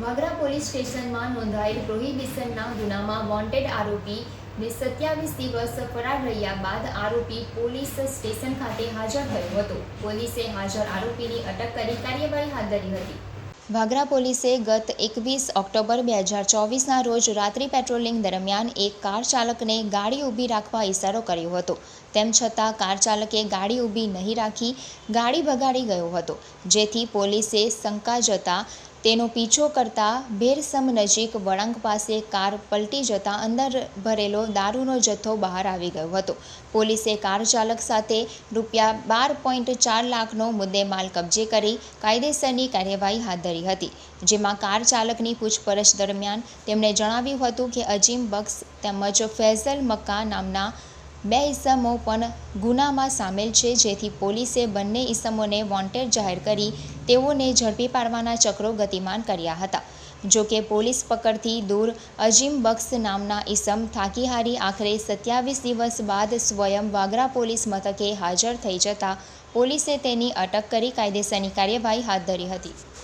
Vagra police સ્ટેશનમાં નોંધાયેલ પ્રોહિબિશનના ગુનામાં વોન્ટેડ આરોપી ને સત્યાવીસ દિવસ ફરાર રહ્યા બાદ આરોપી પોલીસ સ્ટેશન ખાતે હાજર થયો હતો. પોલીસે હાજર આરોપીની અટક કરી કાર્યવાહી હાથ ધરી હતી. વાગરા પોલીસે ગત એકવીસ ઓક્ટોબર બે હજાર ચોવીસના રોજ રાત્રિ પેટ્રોલિંગ દરમિયાન એક કાર ચાલકને ગાડી ઊભી રાખવા ઇશારો કર્યો હતો. તેમ છતાં કાર ચાલકે ગાડી ઊભી નહીં રાખી ગાડી ભગાડી ગયો હતો. જેથી પોલીસે શંકા જતા તેનો પીછો કરતા ભેરસમ નજીક વળાંક પાસે કાર પલટી જતા અંદર ભરેલો દારૂનો જથ્થો બહાર આવી ગયો હતો. પોલીસે કાર ચાલક સાથે રૂપિયા બાર પોઈન્ટ ચાર લાખનો મુદ્દેમાલ કબજે કરી કાયદેસરની કાર્યવાહી હાથ ધરી હતી. જેમાં કાર ચાલકની પૂછપરછ દરમિયાન તેમણે જણાવ્યું હતું કે અજીમ બક્ષ તેમજ ફૈઝલ મક્કા નામના બે ઇસમો પણ ગુનામાં સામેલ છે, જેથી પોલીસે બંને ઇસમોને વોન્ટેડ જાહેર કરી તેઓને ઝડપી પાડવાના ચક્રો ગતિમાન કર્યા હતા. જો કે પોલીસ પકડથી દૂર અજીમ બક્ષ નામના ઇસમ થાકી હારી આખરે સત્યાવીસ દિવસ બાદ સ્વયં વાગરા પોલીસ મથકે હાજર થઈ જતા પોલીસે તેની અટક કરી કાયદેસરની કાર્યવાહી હાથ ધરી હતી.